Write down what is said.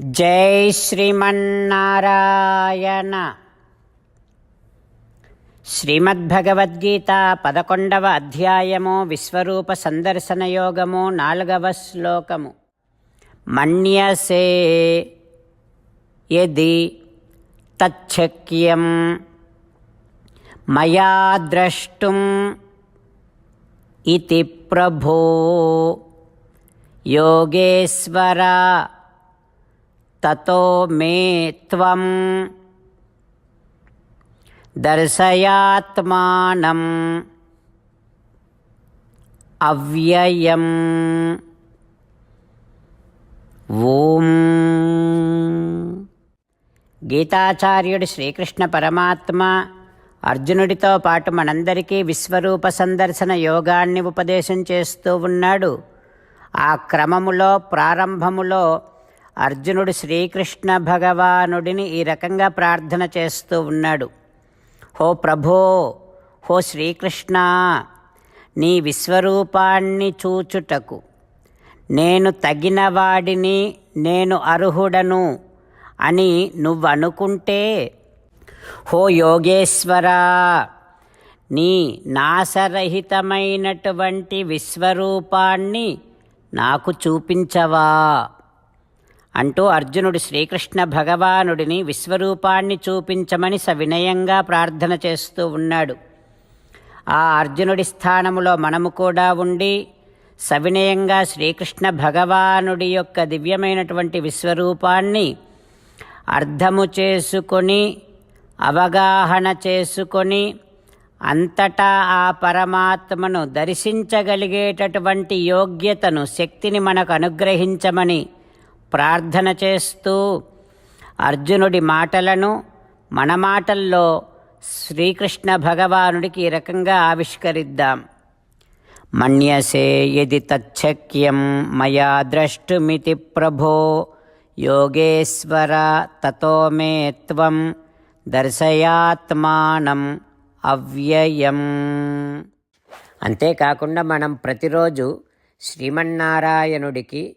జై శ్రీమన్నారాయణ. శ్రీమద్భగవద్గీత పదకొండవ అధ్యాయము విశ్వరూప సందర్శన యోగము నాలుగవ శ్లోకము. మన్యసే యది తచ్చక్యం మయా ద్రష్టుం ఇది ప్రభో యోగేశ్వర తతో మే త్వం దర్శయాత్మానం అవ్యయం. ఓం. గీతాచార్యుడు శ్రీకృష్ణ పరమాత్మ అర్జునుడితో పాటు మనందరికీ విశ్వరూప సందర్శన యోగాన్ని ఉపదేశం చేస్తూ ఉన్నాడు. ఆ క్రమములో ప్రారంభములో అర్జునుడు శ్రీకృష్ణ భగవానుడిని ఈ రకంగా ప్రార్థన చేస్తూ ఉన్నాడు. హో ప్రభో హో శ్రీకృష్ణ నీ విశ్వరూపాన్ని చూచుటకు. నేను తగినవాడిని నేను అర్హుడను అని నువ్వనుకుంటే హో యోగేశ్వరా నీ నాశరహితమైనటువంటి విశ్వరూపాన్ని నాకు చూపించవా? అంటూ అర్జునుడు శ్రీకృష్ణ భగవానుడిని విశ్వరూపాన్ని చూపించమని సవినయంగా ప్రార్థన చేస్తూ ఉన్నాడు. ఆ అర్జునుడి స్థానములో మనము కూడా ఉండి సవినయంగా శ్రీకృష్ణ భగవానుడి యొక్క దివ్యమైనటువంటి విశ్వరూపాన్ని అర్థము చేసుకొని అవగాహన చేసుకొని అంతటా ఆ పరమాత్మను దర్శించగలిగేటటువంటి యోగ్యతను శక్తిని మనకు అనుగ్రహించమని ప్రార్థన చేస్తూ అర్జునుడి మాటలను మన మాటల్లో శ్రీకృష్ణ భగవానుడికి ఈ రకంగా ఆవిష్కరిద్దాం. మన్యసే యది తచ్చక్యం మయా ద్రష్టుమితి ప్రభో యోగేశ్వర తతో మే త్వం దర్శయాత్మానం అవ్యయం. అంతేకాకుండా మనం ప్రతిరోజు శ్రీమన్నారాయణుడికి